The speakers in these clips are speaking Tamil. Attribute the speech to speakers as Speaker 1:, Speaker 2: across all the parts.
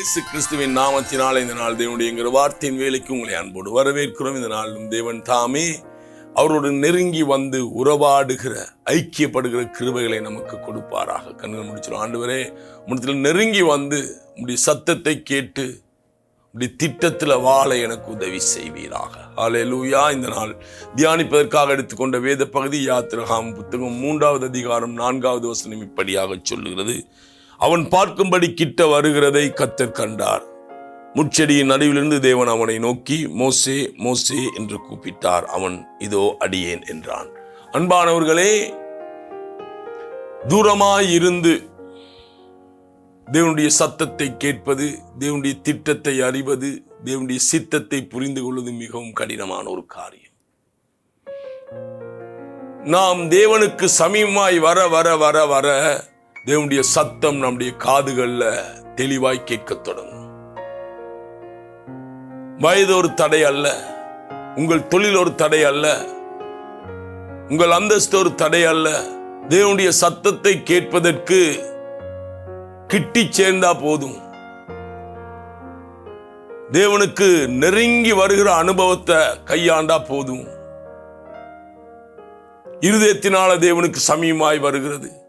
Speaker 1: இயேசு கிறிஸ்துவின் நாமத்தினால் இந்த நாள் தேவனுடைய என்கிற வார்த்தையின் வேலைக்கு உங்களை அன்போடு வரவேற்கிறோம். இந்த நாளும் தேவன் தாமே அவரோடு நெருங்கி வந்து உறவாடுகிற ஐக்கியப்படுகிற கிருபைகளை நமக்கு கொடுப்பாராக. கண்கள் முடிச்சிடும் ஆண்டவரே முடித்தில் நெருங்கி வந்து உடைய சத்தத்தை கேட்டு இப்படி திட்டத்தில் வாழ எனக்கு உதவி செய்வீராக. ஹalleluya இந்த நாள் தியானிப்பதற்காக எடுத்துக்கொண்ட வேத பகுதி யாத்திரகாம் புத்தகம் மூன்றாவது அதிகாரம் நான்காவது வசனம் இப்படியாக சொல்லுகிறது. அவன் பார்க்கும்படி கிட்ட வருகிறதை கத்தர் கண்டார். முச்செடியின் நடுவிலிருந்து தேவன் அவனை நோக்கி மோசே மோசே என்று கூப்பிட்டார். அவன் இதோ அடியேன் என்றான். அன்பானவர்களே தூரமாயிருந்து தேவனுடைய சத்தத்தை கேட்பது தேவனுடைய திட்டத்தை அறிவது தேவனுடைய சித்தத்தை புரிந்து கொள்வது மிகவும் கடினமான ஒரு காரியம். நாம் தேவனுக்கு சமீபமாய் வர வர வர வர தேவனுடைய சத்தம் நம்முடைய காதுகள்ல தெளிவாய் கேட்க தொடங்கும். வயது ஒரு தடை அல்ல உங்கள் தொழில் ஒரு தடை அல்ல உங்கள் அந்தஸ்து ஒரு தடை அல்ல தேவனுடைய சத்தத்தை கேட்பதற்கு கிட்டி சேர்ந்தா போதும். தேவனுக்கு நெருங்கி வருகிற அனுபவத்தை கையாண்டா போதும். இருதயத்தினால தேவனுக்கு சமயமாய் வருகிறது.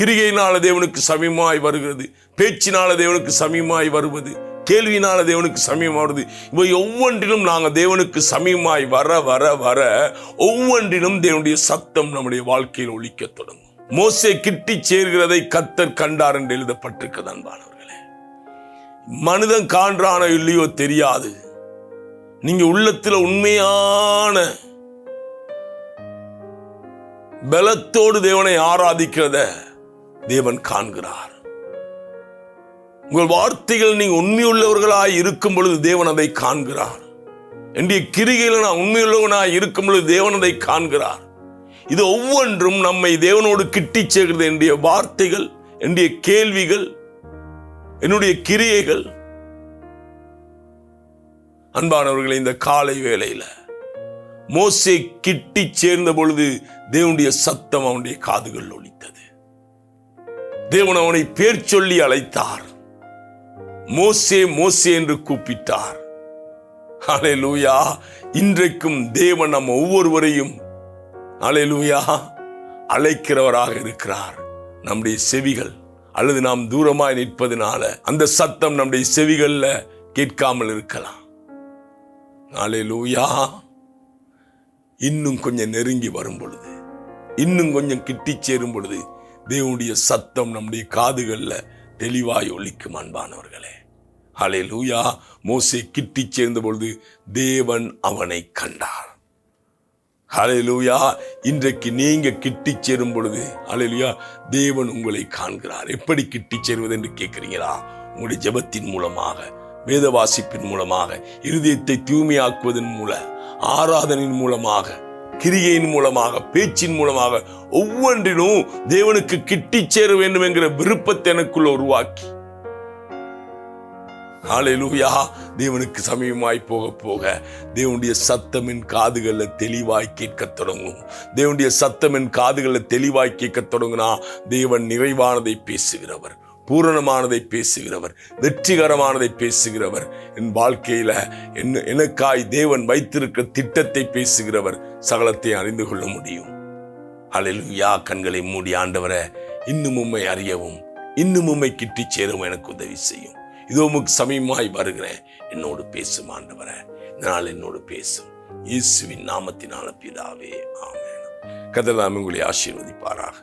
Speaker 1: கிரிகையினால தேவனுக்கு சமீமாய் வருகிறது. பேச்சினால தேவனுக்கு சமீமாய் வருவது. கேள்வினால தேவனுக்கு சமீபம் வருது இவை ஒவ்வொன்றிலும் நாங்கள் தேவனுக்கு சமீபமாய் வர வர வர ஒவ்வொன்றிலும் தேவனுடைய சத்தம் நம்முடைய வாழ்க்கையில் ஒழிக்க தொடங்கும். மோசை கிட்டி சேர்கிறதை கத்தர் கண்டார் என்று எழுதப்பட்டிருக்கிறது அன்பானவர்களே. மனிதன் காண்றானோ இல்லையோ தெரியாது. நீங்க உள்ளத்துல உண்மையான பலத்தோடு தேவனை ஆராதிக்கிறத தேவன் காண்கிறார். உங்கள் வார்த்தைகள் நீங்க உண்மையுள்ளவர்களாய் இருக்கும் பொழுது தேவன் அதை காண்கிறார். என்னுடைய கிரிகையில் நான் உண்மையுள்ளவனாய் இருக்கும் பொழுது தேவன் அதை காண்கிறார். இது ஒவ்வொன்றும் நம்மை தேவனோடு கிட்டி சேர்கிறது. என்னுடைய வார்த்தைகள் என்னுடைய கேள்விகள் என்னுடைய கிரியைகள். அன்பானவர்களை இந்த காலை வேளையில் மோசை கிட்டி சேர்ந்த பொழுது தேவனுடைய சத்தம் அவனுடைய காதுகள் ஒழித்தது தேவன் அவனை பேர் சொல்லி அழைத்தார். மோசே மோசே என்று கூப்பிட்டார். அலையலூயா இன்றைக்கும் தேவன் நம்ம ஒவ்வொருவரையும் அலையலூயா அழைக்கிறவராக இருக்கிறார். நம்முடைய செவிகள் அல்லது நாம் தூரமாய் நிற்பதனால அந்த சத்தம் நம்முடைய செவிகளில் கேட்காமல் இருக்கலாம். அலையலூயா இன்னும் கொஞ்சம் நெருங்கி வரும் பொழுது இன்னும் கொஞ்சம் கிட்டி சேரும் பொழுது தேவனுடைய சத்தம் நம்முடைய காதுகளில் தெளிவாய் ஒலிக்கும் அன்பானவர்களே. ஹலே லூயா மோசே கிட்டி சேர்ந்த பொழுது தேவன் அவனை கண்டார். லூயா இன்றைக்கு நீங்க கிட்டி சேரும் பொழுது ஹalleluya தேவன் உங்களை காண்கிறார். எப்படி கிட்டி சேருவது என்று கேட்கிறீங்களா? உங்களுடைய ஜெபத்தின் மூலமாக வேத வாசிப்பின் மூலமாக இருதயத்தை தூய்மையாக்குவதன் மூல ஆராதனின் மூலமாக கிரிகையின் மூலமாக பேச்சின் மூலமாக ஒவ்வொன்றிலும் தேவனுக்கு கிட்டி சேர வேண்டும் என்கிற விருப்பத்தை எனக்குள்ள உருவாக்கி. ஹalleluya தேவனுக்கு சமீபமாய் போக போக தேவனுடைய சத்தமின் காதுகளில் தெளிவாய் கேட்க தொடங்கும். தேவனுடைய சத்தமின் காதுகளில் தெளிவாய் கேட்க தொடங்குனா தேவன் நிறைவானதை பேசுகிறவர். பூரணமானதை பேசுகிறவர் வெற்றிகரமானதை பேசுகிறவர். என் வாழ்க்கையில என்ன எனக்காய் தேவன் வைத்திருக்கிற திட்டத்தை பேசுகிறவர். சகலத்தை அறிந்து கொள்ள முடியும். ஹalleluya கண்களை மூடி ஆண்டவரை இன்னும் உண்மை அறியவும் இன்னும் உண்மை கிட்டி சேரவும் எனக்கு உதவி செய்யும். இதோ உமக்கு சமீபமாய் வருகிறேன். என்னோடு பேசும் ஆண்டவரை இந்த நாள் என்னோடு பேசும். இயேசுவின் நாமத்தினால பிதாவே ஆமென். கதலாமி உங்களை ஆசீர்வதிப்பாராக.